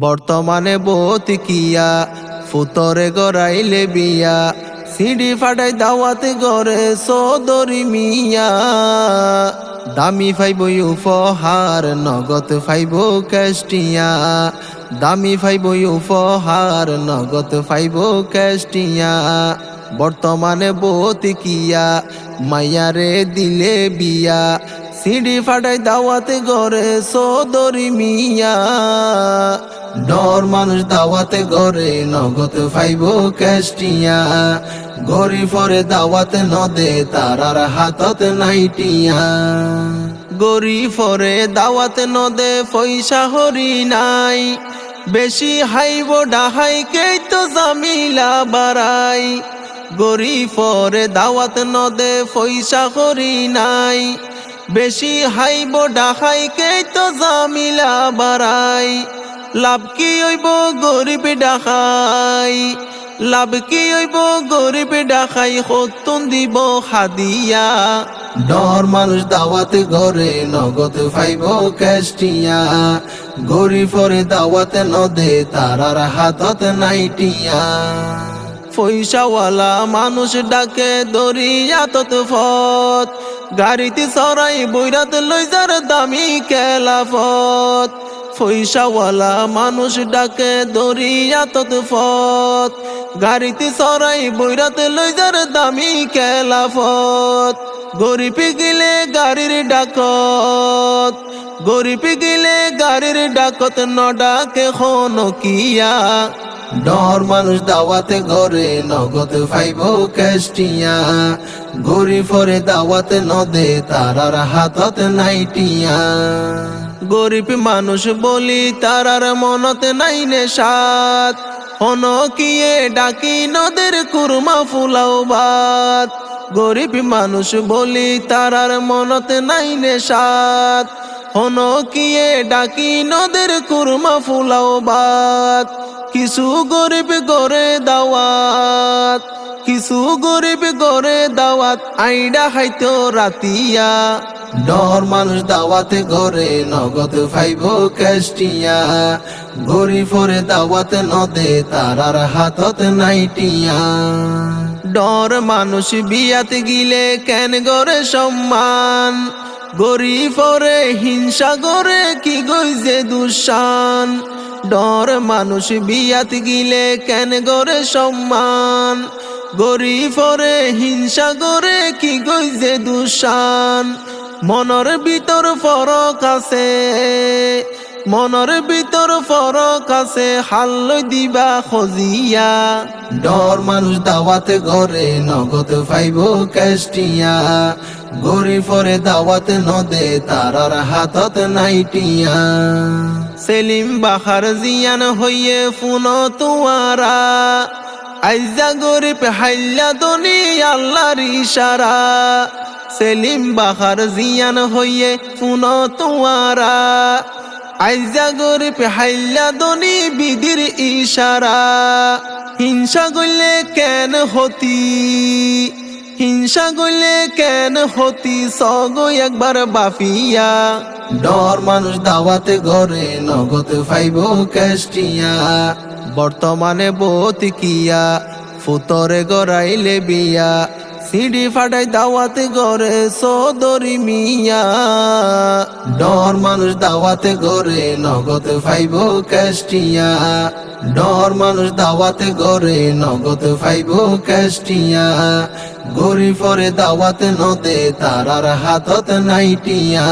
বর্তমানে বহুত কিয়া ফুতরে গড়াইলে বিয়া। সিডি ফাটাই দাওয়াতে গড়ে সদরি মিয়া। দামি ফাইব উপহার, নগদ ফাইব ক্যাস্টিয়া দামি ফাইব উপহার, নগদ ফাইব ক্যাস্টিয়া বর্তমানে বহুত কিয়া মায়ারে দিলে বিয়া। সিডি ফাটাই দাওয়াতে গড়ে সদরি মিয়া। ডর মানুষ দাওয়াতে গড়ে নগদ ফাইব ক্যাস্টিয়া গরি ফরে দাওয়াতে নদে তারার হাতত নাইটিয়া। গরি ফরে দাওয়াতে নদে পয়সা হরি নাই। বেশি হাইব ডাহাই কে তো জামিলা বাড়াই। গরি ফরে দাওয়াত নদে পয়সা হরি নাই। বেশি হাইব ডাহাই কে তো জামিলা বাড়াই। লাভ কি হইব গরিব ডাকাই? লাভ কি হইব গরিব ডাকাই? সতুন দিব হাদিয়া। ডর মানুষ দাওয়াতে ঘরে নগদ ফাইব ক্যাস্টিয়া গরিবরে দাওয়াতে নদে তারার হাতত নাইটিয়া পয়সাওয়ালা মানুষ ডাকে দরিয়াতত ফত গাড়িতে সরাই বৈরাত লই যার দামি কেলাফত পয়সাওয়ালা মানুষ ডাকে দরিয়াতত ফত গাড়িতে সরাই বৈরাত লই যার দামি কেলাফত গরিবি গিলে গাড়ির ডাকত। গরিবি গিলে গাড়ির ডাকত, ন ডাকে কিয়া ডর মানুষ দাওয়াতে ঘরে নগদ ফাইব ক্যাস্টিয়া গরি ফরে দাওয়াতে নদে তারার হাতত নাইটিয়া। গরিব মানুষ বলি তারার মনতে নাই নেশাত হন কিয়ে ডাকি নদের কুরমা ফুলাও বাত গরিব মানুষ বলি তারার মনতে নাই নেশাত হন কিয়ে ডাকি নদের কুরমা ফুলাও বাত কিছু গরিব গরে দাওয়াত কিছু গরিব গরে দাওয়াত আইডা খাইতো রাতিয়া। ডর মানুষ দাওয়াতে গরে নগদ ফাইব ক্যাস্টিয়া গরি ফরে দাওয়াতে নদে তারার হাতত নাইটিয়া। ডর মানুষ বিয়াতে গিলে কেন গরে সম্মান? গরি ফরে হিংসা গরে কি গইজে দুঃসান ডর মানুষ বিয়াত গিলে কেন গরে সম্মান? গরি ফরে হিংসা গরে কি গইজে দুঃসান মনর ভিতর ফরক আছে, মনর ভিতর ফরক আছে হাল্ল দিবা খজিয়া। ডর মানুষ দাওয়াতে ঘরে, নগদ ফাইব ক্যাস্টিয়া গরি ফরে দাওয়াতে নদে, তারার হাতত নাইটিয়া সেলিম বাহার জিয়ান হইয়ে ফুন তুয়ারা। আইজা গরিব হাইল্লা দনি আল্লাহর ইশারা। সেলিম বাহার জিয়ান হইয়ে ফুন তুয়ারা। আইজা গরিব হাইল্লা দনি বিদির ইশারা। হিংসা গইলে কেন হতি? হিংসা গলে কেন হতি? সগ একবার বাফিয়া। ডর মানুষ দাওয়াতে ঘরে নগদ ফাইব ক্যাস্টিয়া বর্তমানে বতিকিয়া কিয়া ফুতরে গড়াইলে বিয়া। সিডি ফাটাই দাওয়াতে গড়ে সদরি মিয়া। ডর মানুষ দাওয়াতে গড়ে নগদ ফাইব ক্যাস্টিয়া ডর মানুষ দাওয়াতে গড়ে নগদ ফাইব ক্যাস্টিয়া গরি ফরে দাওয়াতে নদে তারার হাতত নাইটিয়া